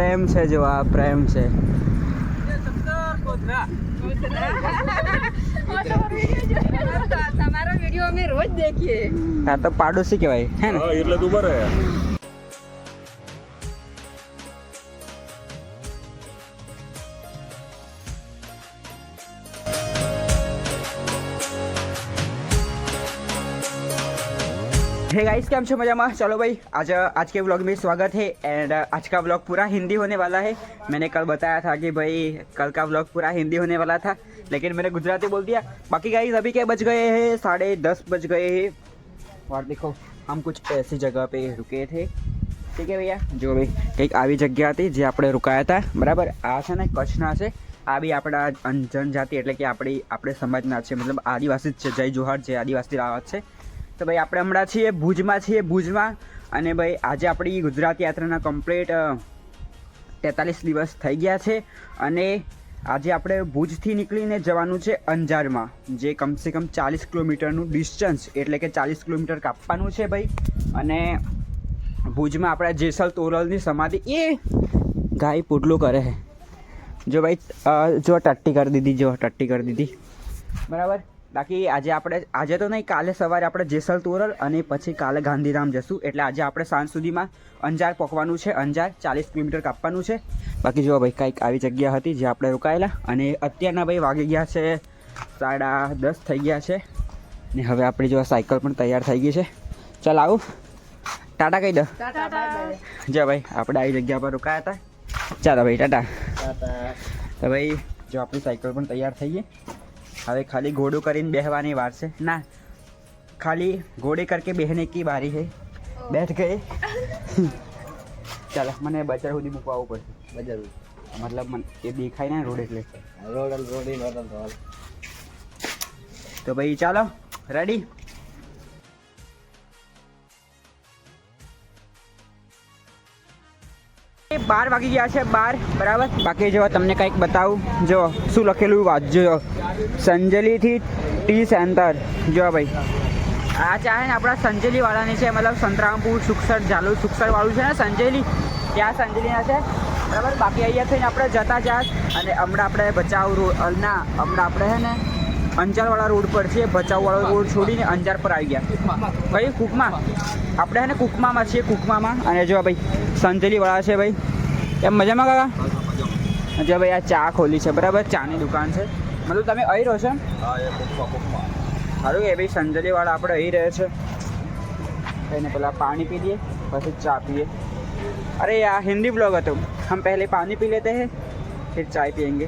પ્રેમ છે જો આ પ્રેમ છે. તમારો વીડિયો અમે રોજ દેખીએ. હા તો પાડોશી કહેવાય હે ને? એટલે તું બરે हे गाइस कैम छो मजा में चलो भाई आज आज के व्लॉग में स्वागत है एंड आज का व्लॉग पूरा हिंदी होने वाला है मैंने कल बताया था कि भाई कल का व्लॉग पूरा हिंदी होने वाला था लेकिन मैंने गुजराती बोल दिया बाकी गाइस अभी क्या बज गए हैं साढ़े दस बज गए हैं और देखो हम कुछ ऐसी जगह पे रुके थे ठीक है भैया જો ભાઈ કંઈક આવી જગ્યા હતી જે આપણે રોકાયા હતા બરાબર આ છે ને કચ્છના છે આ બી આપણા અન- જનજાતિ એટલે કે આપણી આપણે સમાજના છે મતલબ આદિવાસી જ છે જય જોહાર જે આદિવાસી રાવત છે તો ભાઈ આપણે હમણાં છીએ, ભુજમાં છીએ, ભુજમાં. અને ભાઈ આજે આપણી ગુજરાત યાત્રાના કમ્પ્લીટ તેતાલીસ દિવસ થઈ ગયા છે. અને આજે આપણે ભુજથી નીકળીને જવાનું છે અંજારમાં, જે કમસે કમ ચાલીસ કિલોમીટરનું ડિસ્ટન્સ એટલે કે ચાલીસ કિલોમીટર કાપવાનું છે ભાઈ. અને ભુજમાં આપણા જેસલ તોરલની સમાધિ, એ ગાય પુટલું કરે છે. જો ભાઈ જો ટટ્ટી કરી દીધી, જો ટટ્ટી કરી દીધી. બરાબર? બાકી આજે આપણે આજે તો નહીં કાલે સવારે આપણે જેસલ તોરલ અને પછી કાલે ગાંધીધામ જશું. એટલે આજે આપણે સાંજ સુધીમાં અંજાર પોકવાનું છે. અંજાર ચાલીસ કિલોમીટર કાપવાનું છે. બાકી જો ભાઈ કંઈક આવી જગ્યા હતી જે આપણે રોકાયેલા. અને અત્યારના ભાઈ વાગી ગયા છે સાડા દસ થઈ ગયા છે. ને હવે આપણી જો સાયકલ પણ તૈયાર થઈ ગઈ છે. ચાલ આવું. ટાટા કહી દો. જો ભાઈ આપણે આવી જગ્યા પર રોકાયા હતા. ચાલો ભાઈ ટાટા. તો ભાઈ જો આપણી સાયકલ પણ તૈયાર થઈ ગઈ. હવે ખાલી ઘોડું કરીને બેહવાની વાર છે. ના ખાલી ઘોડે કરકે બેહને કી બારી છે બેઠ ગઈ ચાલો મને બજાર સુધી મૂકવા આવવું પડશે. બજાર મતલબ મને એ દેખાય ને રોડ એટલે. તો ભાઈ ચાલો રેડી બાર વાગી ગયા છે, બાર, બરાબર? બાકી જો, તમને કંઈક બતાવું. જો, શું લખેલું વાંચજો. સંજલીથી ટી સેન્ટર. જો, ભાઈ. આ ચા છે ને આપણા સંજેલીવાળાની છે, મતલબ સંતરામપુર, સુખસર ઝાલુ સુખસરવાળું છે ને, સંજેલી? ત્યાં સંજેલીના છે. બરાબર? બાકી અહીંયા થઈને આપણે જતા જાત. અને હમણાં આપણે બચાવ રોડ ના, હમણાં આપણે છે ને, અંજારવાળા રોડ પર છે ભચાઉવાળો રોડ છોડીને અંજાર પર આવી ગયા. ભાઈ, કુકમા? આપણે છે ને, કુકમામાં છીએ, કુકમામાં. અને જો, ભાઈ, સંજેલીવાળા છે, ભાઈ. કેમ મજામાં કાકા? અચ્છા ભાઈ આ ચા ખોલી છે. બરાબર ચાની દુકાન છે. મતલબ તમે અહીં રહો છો સારું કે ભાઈ સંજલીવાળા આપણે અહીં રહે છે. એને પેલા પાણી પી લઈએ પછી ચા પીએ. અરે આ હિન્દી બ્લોગ હતો. હમ પહેલે પાણી પી લેતે હે ફિર ચાય પીએંગે.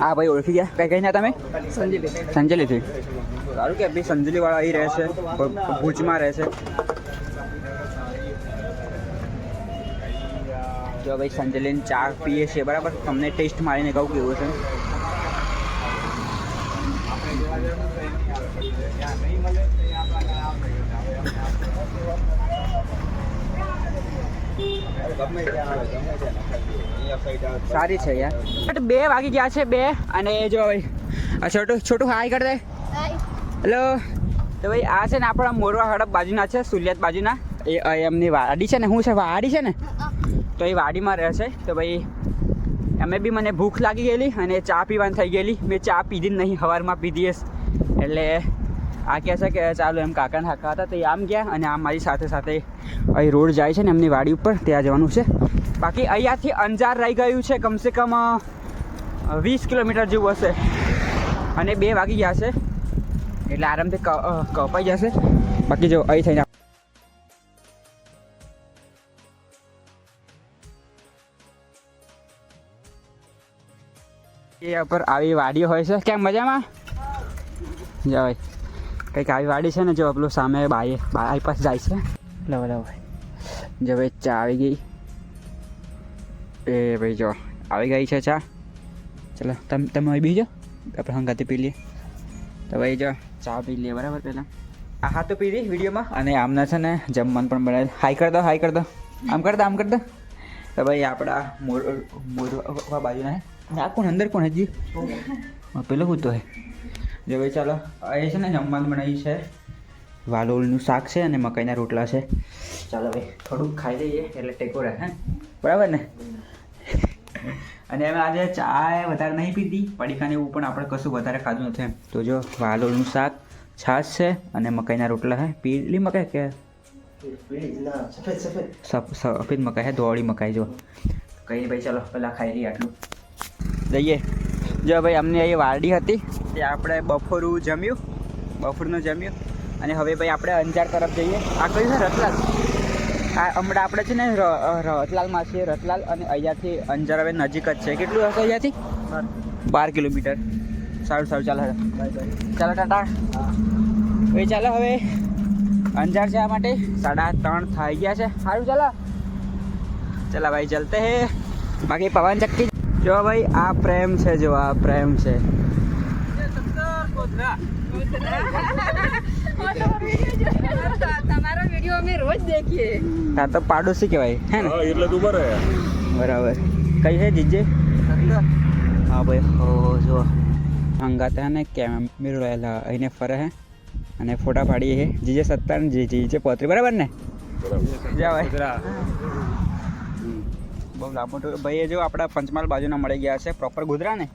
હા ભાઈ ઓળખી ગયા. કઈ કઈ ના તમે? સંજલી સંજલીથી. સારું કે ભાઈ સંજલીવાળા અહીં રહે છે ભુજમાં રહે છે. જો ભાઈ સંજલીની ચા પીએ છીએ. બરાબર? તમને ટેસ્ટ મારીને કહું કેવું છે. સારી છે યાર. બે વાગી ગયા છે બે. અને જો ભાઈ આ છોટું છોટું હાય કર દે. હેલો તો ભાઈ આ છે ને આપણા મોરવા હડપ બાજુના છે સુલિયાત બાજુના. એ એમની વાડી છે ને શું છે વાડી છે ને? તો એ વાડીમાં રહે છે. તો ભાઈ અમે બી મને ભૂખ લાગી ગયેલી અને ચા પીવાની થઈ ગયેલી. મેં ચા પીધી નહીં સવારમાં પીધી એટલે આ કહે છે કે ચાલો એમ કાકાને હાકા હતા, તો એ આમ ગયા અને આમ મારી સાથે સાથે અહીં રોડ જાય છે ને એમની વાડી ઉપર, ત્યાં જવાનું છે. બાકી અહીંયાથી અંજાર રહી ગયું છે, કમસે કમ વીસ કિલોમીટર જેવું હશે. અને બે વાગી ગયા છે. એટલે આરામથી કપાઈ જશે. બાકી જો, અહીં થઈને એ પર આવી વાડી હોય છે. કેમ મજામાં? જવાય કંઈક આવી વાડી છે ને જો પેલું સામે બાઈ બાઈ પાસે જાય છે. લવ લવ જો ભાઈ ચા આવી ગઈ. એ ભાઈ જો આવી ગઈ છે ચા. ચલો તમે તમે અહીં બીજો આપણે હંગાતે પી લઈએ. તો ભાઈ જો ચા પી લઈએ બરાબર પહેલાં. આ હા તો પી લઈ વિડીયોમાં. અને આમના છે ને જમવાનું પણ બનાવે. હાઈ કર દો હાઈ કર દો. આમ કર દો આમ કર દો. તો ભાઈ આપણા મોર મોરવા બાજુના આ કોણ અંદર કોણ હજી. પેલો હું તો હે? જો ભાઈ ચાલો એ છે ને જમવાનું બનાવી છે. વાલોલનું શાક છે અને મકાઈના રોટલા છે. ચાલો ભાઈ થોડુંક ખાઈ લઈએ એટલે ટેકો રહે હે? બરાબર ને? અને અમે આજે ચા વધારે નહીં પીધી પડીકાને એવું પણ આપણે કશું વધારે ખાધું નથી એમ. તો જો વાલોળનું શાક છાશ છે અને મકાઈના રોટલા હે. પીલી મકાઈ કે? સફ- સફેદ મકાઈ હે ધોળી મકાઈ જો. કંઈ ભાઈ ચાલો પહેલાં ખાઈ લઈએ આટલું. જઈએ. જો ભાઈ અમને અહીં વારડી હતી તે આપણે બફોરું જમ્યું બફોરનું જમ્યું. અને હવે ભાઈ આપણે અંજાર તરફ જઈએ. આ કયું છે? રતલાલ. આ હમણાં આપણે છે ને રતલાલમાં છીએ રતલાલ. અને અહીંયાથી અંજાર હવે નજીક જ છે. કેટલું હશે અહીંયાથી? બાર. કિલોમીટર. સારું સારું ચાલો. ચાલો ટાટા. ભાઈ ચાલો હવે અંજાર જવા માટે સાડા ત્રણ થઈ ગયા છે. સારું ચાલો. ચલા ભાઈ ચલતે હે. બાકી પવન ચક્કી જો ભાઈ આ પ્રેમ છે જો આ પ્રેમ છે. તમારો વીડિયો અમે રોજ દેખીએ. આ તો પાડોશી કહેવાય હે ને? એટલે તું બરે બરાબર. કઈ છે જીજે? હા ભાઈ હો જો. અંગાતે હે ને કેમેરો રહેલા અહીંને ફરે હે? અને ફોટા પાડીએ જીજે સત્તાને જીજે પોત્રી બરાબર ને? જા ભાઈ. બહુ લાંબો ટૂર. ભાઈ એ જો આપણા પંચમહાલ બાજુના મળી ગયા છે પ્રોપર ગોધરા ને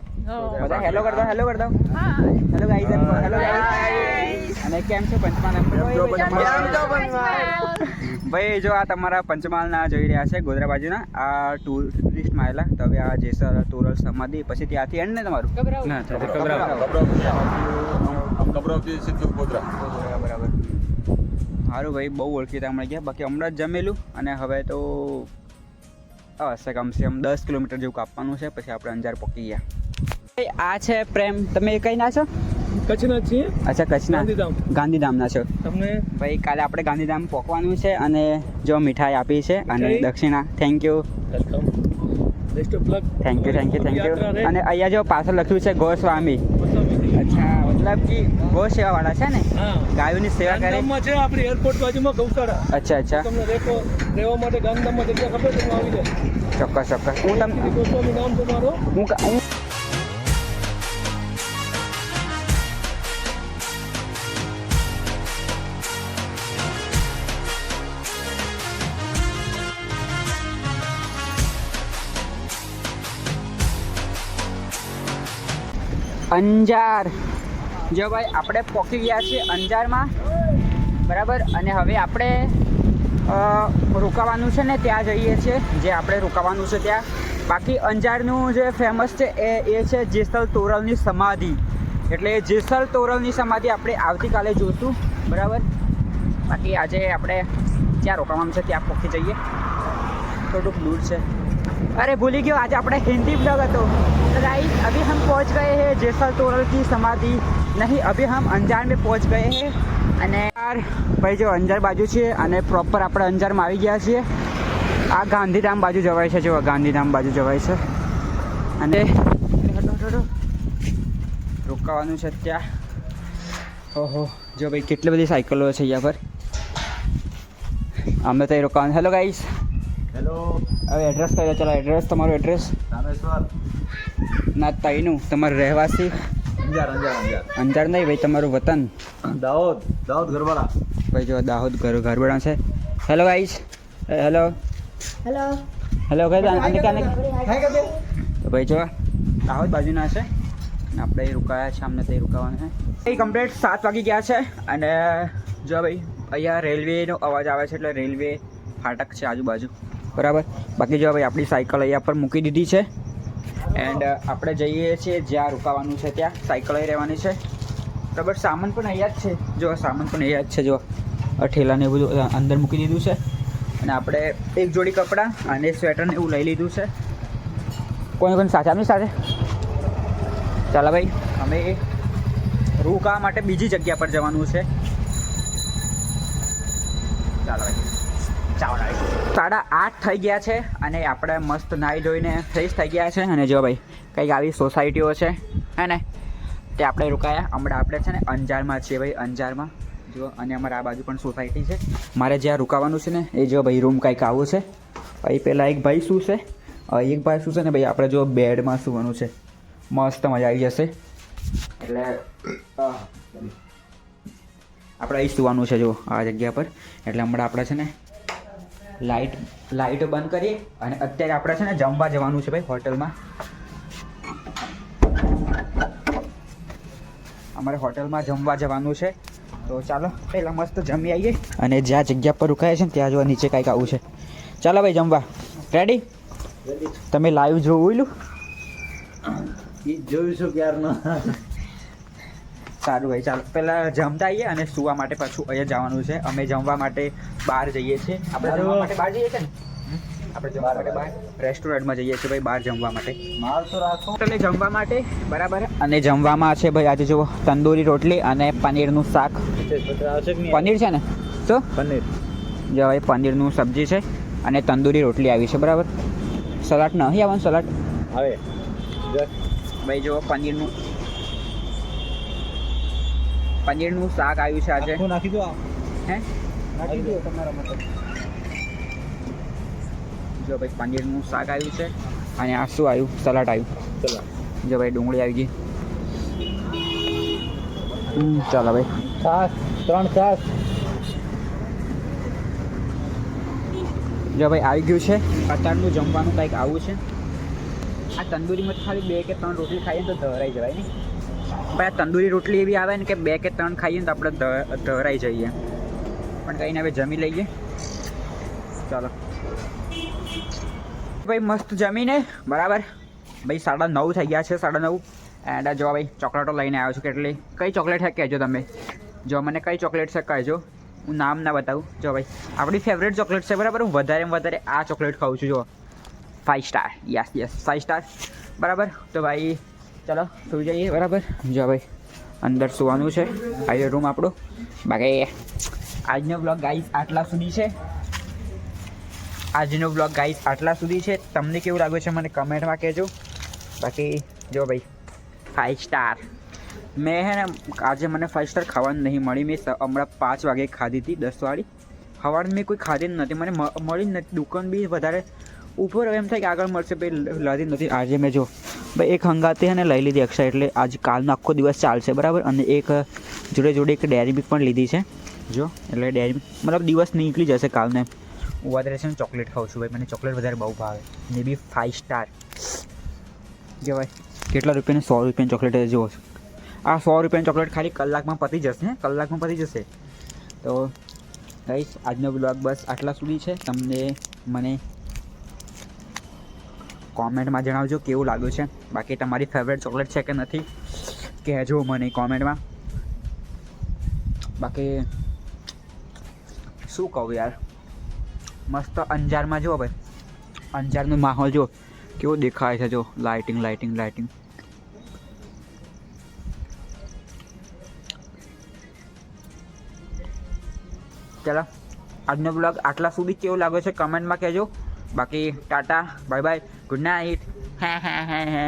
બધા હેલો કરતા હેલો કરતા? હેલો ગાઈઝ હેલો ગાઈઝ અને કેમ છો પંચમહાલ? ભાઈ જો આ તમારા પંચમહાલના જોઈ રહ્યા છે ગોધરા બાજુના. આ ટુરિસ્ટમાં આવેલા. તો હવે આ જેસર તોરલ સમાધિ પછી ત્યાંથી એન્ડ ને તમારું. ના ગોધરા. બરાબર. સારું ભાઈ બહુ ઓળખીતા મળી ગયા. બાકી હમણાં જ જમેલું. અને હવે તો હશે કમસે કમ દસ કિલોમીટર જેવું કાપવાનું છે પછી આપણે અંજાર પહોંચી ગયા. ભાઈ, આ છે પ્રેમ. તમે કઈ ના છો? કચ્છના છીએ. અચ્છા કચ્છના. ગાંધીધામ. ગાંધીધામના છો. તમને? ભાઈ કાલે આપણે ગાંધીધામ પહોંચવાનું છે અને જો મીઠાઈ આપી છે અને દક્ષિણા. Thank you welcome best of luck thank you thank you thank you અને અહીંયા જો પાછળ લખ્યું છે ગોસ્વામી. અચ્છા. મતલબ કે સેવા વાળા છે ને? ગાયો ગાયોની સેવા કરે. છે આપણી એરપોર્ટ બાજુમાં ગૌશાળા. અચ્છા અચ્છા. તમને રેકો રહેવા માટે ગાંધીધામમાં જગ્યા ખબર છે આવી જાય. ચોક્કસ ચોક્કસ. હું તમને ગોસ્વામી નામ છે મારો હું હું અંજાર. જો ભાઈ આપણે પહોંચી ગયા છીએ અંજારમાં બરાબર અને હવે આપણે અ, રોકાવાનું છે ને ત્યાં જઈએ છીએ જે આપણે રોકાવાનું છે ત્યાં બાકી અંજારનું જે ફેમસ છે એ એ છે જેસલ તોરલની સમાધિ એટલે જેસલ તોરલની સમાધિ આપણે આવતીકાલે જોઈશું બરાબર બાકી આજે આપણે જ્યાં રોકાવાનું છે ત્યાં પહોંચી જઈએ થોડુંક દૂર છે अरे भूल गयो आज अपना हिंदी ब्लॉग હતો गाइस अभी हम पहुंच गए हैं जेसल तोरल की समाधि नहीं अभी हम अंजार में पहुंच गए हैं અને યાર ભાઈ જો અંજાર બાજુ છે અને પ્રોપર આપણે અંજારમાં આવી ગયા છીએ આ ગાંધીધામ બાજુ જવાય છે જો ગાંધીધામ બાજુ જવાય છે અને હટો, હટો, હટો. રોકાવાનું છે ત્યાં ઓહો જો ભાઈ કેટલી બધી સાયકલો છે અહીંયા પર અમે તો રોકાવાનું હેલો ગાઈસ હેલો હવે એડ્રેસ કહી દો ચાલો એડ્રેસ તમારું એડ્રેસ રામેશ્વર ના તઈનું તમારું રહેવાસી અંજાર અંજાર અંજાર. અંજાર નહીં ભાઈ તમારું વતન. દાહોદ દાહોદ ગરવાલા ભાઈ જો દાહોદ ઘર ઘરબડા છે. Hello guys hello hello hello guys આને કાને તો ભાઈ જો દાહોદ બાજુના છે. આપણે રોકાયા છે અમને ત્યાં રોકાવાનું છે. એ કમ્પ્લીટ સાત વાગી ગયા છે. અને જો ભાઈ અહીંયા રેલવેનો અવાજ આવે છે એટલે રેલવે ફાટક છે આજુબાજુ. બરાબર. બાકી જો ભાઈ આપણી સાયકલ અહીંયા પર મૂકી દીધી છે. એન્ડ આપણે જઈએ છીએ જ્યાં રોકાવાનું છે ત્યાં. સાયકલ રહેવાની છે. બરાબર, સામાન પણ અહીંયા જ છે. જો સામાન પણ અહીંયા જ છે, જો. ઠેલાને એવું બધું અંદર મૂકી દીધું છે. અને આપણે એક જોડી કપડાં અને સ્વેટરને એવું લઈ લીધું છે. કોઈ પણ સાથે? આપની સાથે? ચાલો ભાઈ, અમે રોકાવા માટે બીજી જગ્યા પર જવાનું છે. ચાલો ભાઈ. સાડા આઠ થઈ ગયા છે અને આપણે મસ્ત નાહી ધોઈને ફ્રેશ થઈ ગયા છે. અને જો ભાઈ, કંઈક આવી સોસાયટીઓ છે, હે ને? તે આપણે રોકાયા. હમણાં આપણે છે ને અંજારમાં છીએ ભાઈ, અંજારમાં. જો, અને અમારે આ બાજુ પણ સોસાયટી છે. મારે જ્યાં રોકાવાનું છે ને, એ જો ભાઈ રૂમ કંઈક આવું છે. અહીં પહેલાં એક ભાઈ શું છે? એક ભાઈ શું છે ને ભાઈ, આપણે જો બેડમાં સુવાનું છે. મસ્ત મજા આવી જશે. એટલે આપણે અહીં સુવાનું છે જો, આ જગ્યા પર. એટલે હમણાં આપણે છે ને લાઇટ લાઈટો બંધ કરીએ અને અત્યારે આપણે છે ને જમવા જવાનું છે ભાઈ હોટલમાં. અમારે હોટલમાં જમવા જવાનું છે. તો ચાલો પહેલાં મસ્ત જમી આવીએ અને જ્યાં જગ્યા પર રોકાય છે ને ત્યાં જોવા નીચે કાંઈક આવું છે. ચાલો ભાઈ જમવા. રેડી તમે લાઈવ જોવું જોયું છું ક્યારનો. સારું ભાઈ ચાલો પહેલાં જમતા આવીએ અને સુવા માટે પાછું અહીંયા જવાનું છે. અમે જમવા માટે બહાર જઈએ છીએ. આપણે જમવા માટે બહાર જઈએ છીએ ને? આપણે જમવા માટે બહાર રેસ્ટોરન્ટમાં જઈએ છીએ ભાઈ બહાર જમવા માટે. માલ તો રાખો. હોટલે જમવા માટે? બરાબર. અને જમવામાં છે ભાઈ આજે જુઓ તંદૂરી રોટલી અને પનીરનું શાક. પનીર છે ને? શું પનીર. જો ભાઈ પનીરનું સબ્જી છે અને તંદૂરી રોટલી આવી છે બરાબર? સલાડ નહીં આવવાનું સલાડ. આવે. જો ભાઈ જો પનીરનું પનીરનું શાક આવ્યું છે આજે. નાખી દો હે? નાખી દો તમારા માટે. જો ભાઈ પનીરનું શાક આવ્યું છે અને આ શું આવ્યું સલાડ આવ્યું. ચલો જો ભાઈ ડુંગળી આવી ગઈ. ચાલો ભાઈ. સાસ ત્રણ સાસ જો ભાઈ આવી ગયું છે. અત્યારનું જમવાનું કંઈક આવું છે. આ તંદૂરીમાં ખાલી બે કે ત્રણ રોટલી ખાઈએ તો ધરાઈ જવાય ને. આ તંદૂરી રોટલી એવી આવે ને કે બે કે ત્રણ ખાઈએ ને તો આપણે ધરાઈ જઈએ. પણ કંઈને હવે જમી લઈએ. ચાલો. ભાઈ મસ્ત જમીને, બરાબર? ભાઈ સાડા નવ થઈ ગયા છે, સાડા નવ. એન્ડ જો ભાઈ ચોકલેટો લઈને આવ્યો છું કેટલી. કઈ ચોકલેટ છે કહેજો તમે. જો મને કઈ ચોકલેટ છે કહેજો. હું નામ ના બતાવું. જો ભાઈ, આપણી ફેવરેટ ચોકલેટ છે, બરાબર? હું વધારે વધારે આ ચોકલેટ ખાઉં છું જો five star yes yes five star બરાબર? તો ભાઈ ચલો, સુઈ જઈએ, બરાબર? જો ભાઈ, અંદર સુવાનું છે આજે રૂમ આપણો. બાકી આજનો બ્લોગ ગાઈસ આટલા સુધી છે. આજનો બ્લોગ ગાઈસ આટલા સુધી છે. તમને કેવું લાગ્યું છે મને કમેન્ટમાં કહેજો. બાકી જો ભાઈ ફાઇવ સ્ટાર મેં હે ને, આજે મને ફાઇવ સ્ટાર ખાવાનું નહીં મળી મેં હમણાં પાંચ વાગે ખાધી હતી, દસ વાળી. સવારમાં મેં કોઈ ખાધી જ નથી. મને મળી જ નથી. દુકાન બી વધારે, ઉપર હવે એમ થાય કે આગળ મળશે ભાઈ લાદી નથી. આજે મેં જો ભાઈ એક હંગાતે અને લઈ લીધી અક્ષય એટલે આજ કાલનો આખો દિવસ ચાલશે બરાબર? અને એક જોડે જોડે એક ડેરી મિલ્ક પણ લીધી છે. જો. એટલે ડેરી મતલબ દિવસ નીકળી જશે કાલને. હું વધારે છે ને ચોકલેટ ખાઉં છું ભાઈ મને ચોકલેટ વધારે બહુ ભાવે. ને બી ફાઇવ સ્ટાર કહેવાય કેટલા રૂપિયાની? સો રૂપિયાની ચોકલેટ જુઓ. આ સો રૂપિયાની ચોકલેટ ખાલી કલાકમાં પતી જશે ને કલાકમાં પતી જશે. તો ગાઈસ આજનો બ્લોગ બસ આટલા સુધી છે. તમને મને કોમેન્ટમાં જણાવજો કેવું લાગ્યું છે. બાકી તમારી ફેવરેટ ચોકલેટ છે કે નથી, કહેજો મને કોમેન્ટમાં. બાકી શું કહું યાર, મસ્ત અંજારમાં જુઓ ભાઈ, અંજારનો માહોલ જો કેવો દેખાય છે જો લાઇટિંગ લાઇટિંગ લાઇટિંગ ચાલો, આજનો બ્લોગ આટલા સુધી કેવો લાગ્યો છે કમેન્ટમાં કહેજો. બાકી tata bye bye good night હે હે હે હે